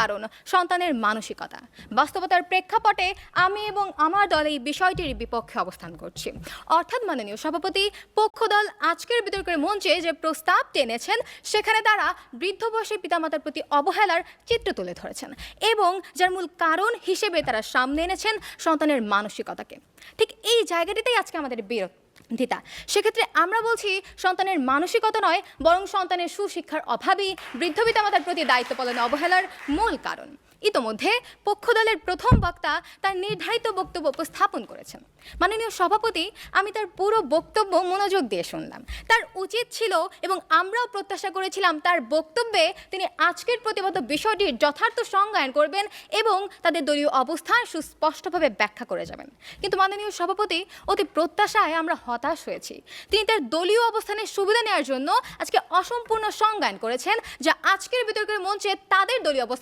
কারণ সন্তানের মানসিকতা। বাস্তবতার প্রেক্ষাপটে আমি এবং আমার দল এই বিষয়টির বিপক্ষে অবস্থান করছি। অর্থাৎ মাননীয় সভাপতি, পক্ষদল আজকের বিতর্কের মঞ্চে যে প্রস্তাব টেনেছেন, সেখানে তারা বৃদ্ধ বয়সী পিতামাতার প্রতি অবহেলার চিত্র তুলে ধরেছেন এবং যার মূল কারণ হিসেবে তারা সামনে এনেছেন সন্তানের মানসিকতাকে। ঠিক এই জায়গাটিতেই আজকে আমাদের বিরোধ দিতা সেক্ষেত্রে আমরা বলছি সন্তানের মানসিকতা নয়, বরং সন্তানের সুশিক্ষার অভাবই বৃদ্ধ পিতামাতার প্রতি দায়িত্ব পালনে অবহেলার মূল কারণ। ইতোমধ্যে পক্ষদলের প্রথম বক্তা তার নির্ধারিত বক্তব্য উপস্থাপন করেছেন। মাননীয় সভাপতি, আমি তার পুরো বক্তব্য মনোযোগ দিয়ে শুনলাম। তার উচিত ছিল এবং আমরাও প্রত্যাশা করেছিলাম তার বক্তব্যে তিনি আজকের প্রতিবদ্ধ বিষয়টির যথার্থ সংজ্ঞায়ন করবেন এবং তাদের দলীয় অবস্থান সুস্পষ্টভাবে ব্যাখ্যা করে যাবেন। কিন্তু মাননীয় সভাপতি, অতি প্রত্যাশায় আমরা হতাশ হয়েছি। তিনি তার দলীয় অবস্থানের সুবিধা নেওয়ার জন্য আজকে অসম্পূর্ণ সংজ্ঞায়ন করেছেন যা আজকের বিতর্কের মঞ্চে তাদের দলীয় অবস্থান